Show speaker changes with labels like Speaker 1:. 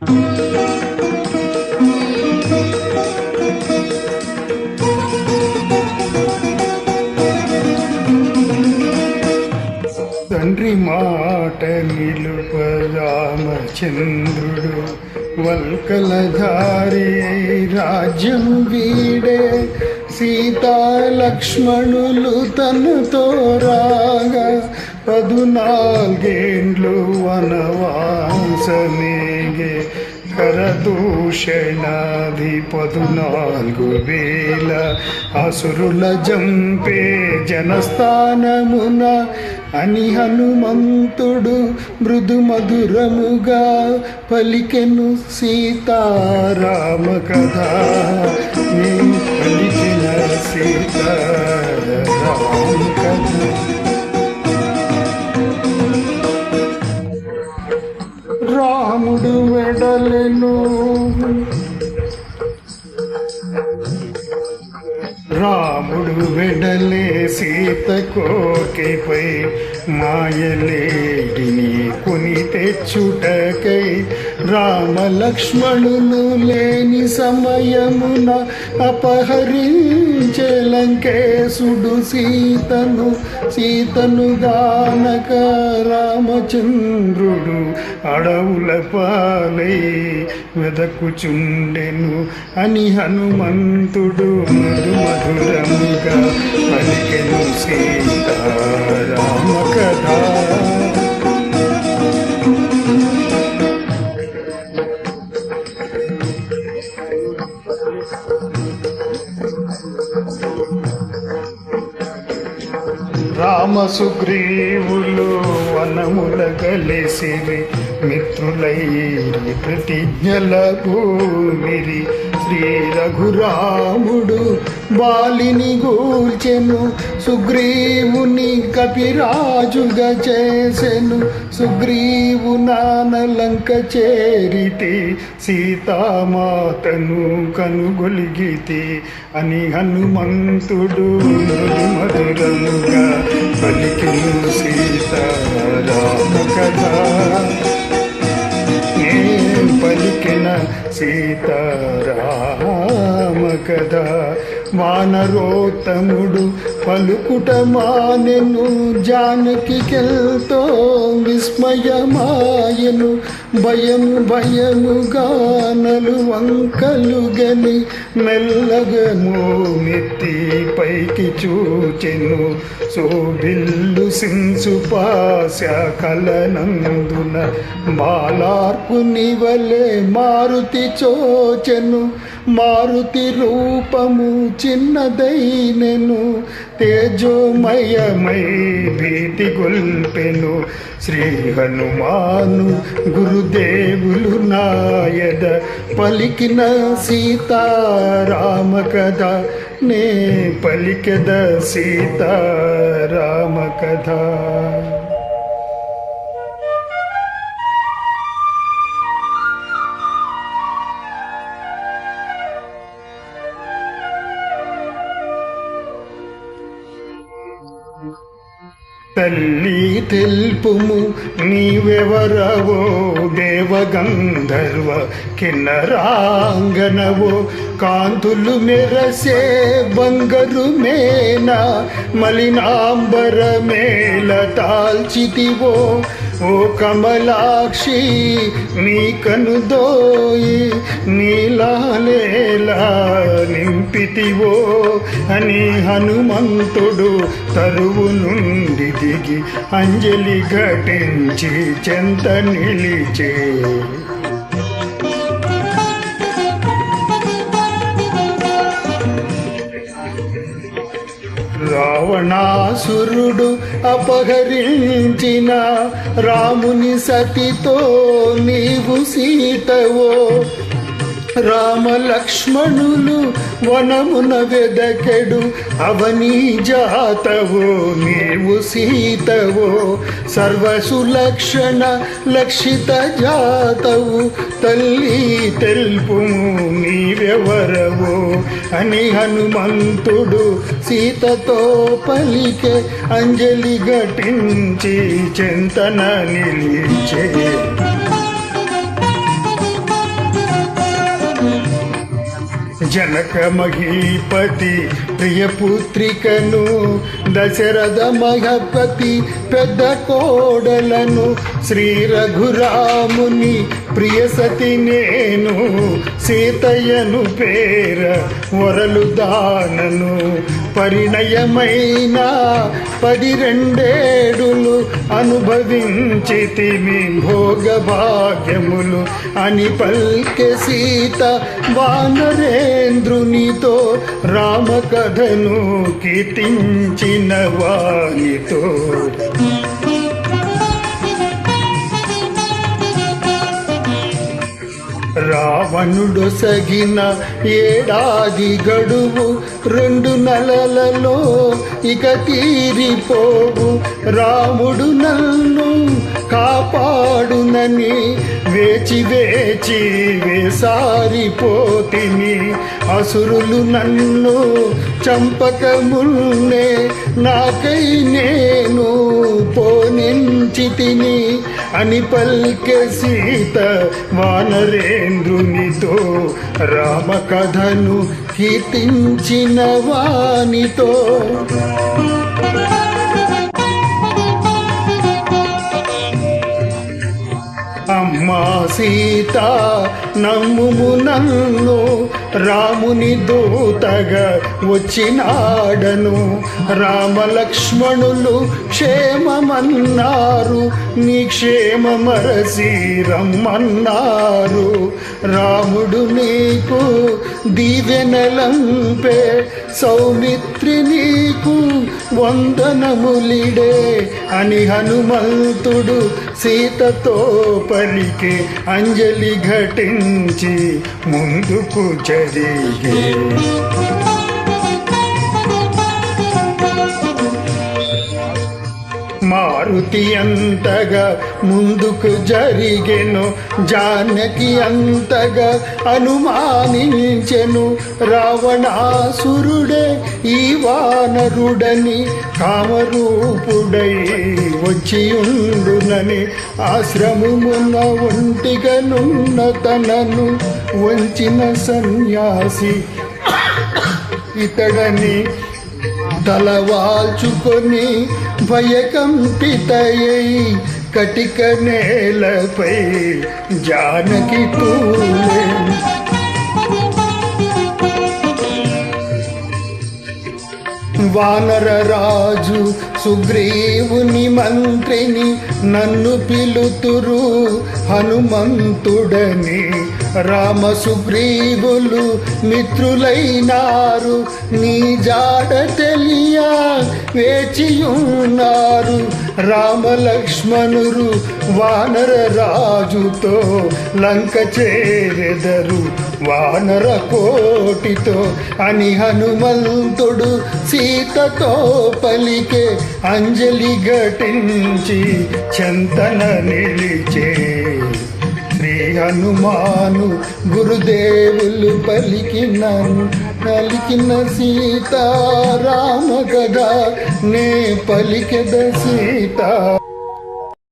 Speaker 1: తండ్రి మాట నిలుప రామచంద్రుడు వల్కలధారి రాజ్యం వీడే. సీతా లక్ష్మణులు తనతో రాగా పదునాలుగేండ్లు వనవాసమే. కరదూషణాధిపదు నాలుగు వేల అసురుల జంపే జనస్థానమున అని హనుమంతుడు మృదు మధురముగా పలికెను సీతారామ కథ. నీ పలికిన సీతారామ కథ. రాముడు వెడలే సీత కోకిపై మాయలేడిని కొని తెచ్చుటకై రామ లక్ష్మణులు లేని సమయమున అపహరి లంకేశుడు సీతను సీతను గానక రామచంద్రుడు అడవుల పాలై వెదకుచుండెను అని హనుమంతుడు మధు మధురంగా పలికెను సీతారామ కథ. రామ సుగ్రీవులు వనముల గలిసిరి మిత్రులై ప్రతిజ్ఞల భూమిరి. శ్రీ రఘురాముడు బాలిని గూల్చెను సుగ్రీవుని కపిరాజుగా చేసెను. సుగ్రీవు నానలంక చేరితి సీతామాతను కనుగొలిగితి. అని హనుమంతుడు మధురముగా పలికిను సీతారామ కథ. సీతారామ కథ. వానరోత్తముడు పలుకుట మానెను జానకి కెల్తో విస్మయమాయను. భయము భయముగా నలు వంకలు గని మెల్లగము నెత్తి పైకి చూచెను. సోబిల్లు సింసు పాశ కలనందున బాలార్పు నివలే మారుతి చోచెను. మారుతి రూపము చిన్నదైనెను. తేజోమయమై భీతి గొల్పెను శ్రీ హనుమాను గురుదేవులు నాయద పలికిన సీతారామ కథ. నే పలికద సీతారామ కథ. తల్లి తెల్పుము నీవెవరవో దేవగంధర్వ కిన్నరాంగనవో. కాంతులు మెరసే బంగరు మేన మలినాంబర మేల తాల్చితివో. ఓ కమలాక్షి నీ కనుదోయి నీలాలేలా పంపితివో అని హనుమంతుడు తరువు నుండి దిగి అంజలి ఘటించి చెంత నిలిచే. రావణాసురుడు అపహరించిన రాముని సతితో నీవు సీతవో రామ లక్ష్మణులు వనమున వెదకెడు అవనీ జాతవో నీవు సీతవో సర్వసులక్షణ లక్షిత జాతవు తల్లి తెలుపుము నీవెవరవో. అని హనుమంతుడు సీతతో పలికే అంజలి ఘటించి చింతన నిలిచే. జనక మహీపతి ప్రియపుత్రికను దశరథ మహపతి పెద్ద కోడలను శ్రీ రఘురాముని ప్రియసతి నేను సీతయ్యను పేర వరలు దానను పరిణయమైన పది రెండేడులు అనుభవించితిమి భోగ భాగ్యములు అని పల్కె సీత వానరేంద్రునితో రామకథను కీర్తించిన వానితో. రావణుడు సగిన ఏడాది గడువు రెండు నెలలలో ఇక తీరిపోవు. రాముడు నన్ను కాపాడునని వేచి వేచి వేసారిపోతిని. అసురులు నన్ను చంపకమున్నే నాకై నేను పోనించి తిని అని పల్కే సీత వానరేంద్రునితో రామకథను కీర్తించిన వానితో. అమ్మా సీత నమ్ముము నన్ను రాముని దూతగా వచ్చినాడను. రామలక్ష్మణులు క్షేమమన్నారు నీ క్షేమమరసి రమ్మన్నారు. రాముడు నీకు దీవెనలంపే సౌమిత్రి నీకు వందనములిడే అని హనుమంతుడు సీతతో పలికి అంజలి ఘటించి ముందుకు జరిగే మారుతి అంతగా ముందుకు జరిగెను. జానకి అంతగా అనుమానించెను. రావణాసురుడే ఈ వానరుడని కామరూపుడై వచ్చియుండునని. ఆశ్రమమున ఒంటిగనున్న తనను వంచిన సన్యాసి ఇతడని తలవాల్చుకొని భయకంపితయై కటిక నేలపై జానకి తూలే వానర రాజు సుగ్రీవుని మంత్రిని నన్ను పిలుతురు. హనుమంతుడని రామ సుగ్రీవులు మిత్రులైనారు. నీ జాడ తెలియా వేచియున్నారు. రామ లక్ష్మణురు వానర రాజుతో లంక చేరెదరు. వానర కోటితో అని హనుమంతుడు సీతతో పలికే అంజలి ఘటించి చంతన నిలిచే. శ్రీ హనుమాను గురుదేవులు పలికిన పలికిన సీతారామ కదా నే పలికెద సీత.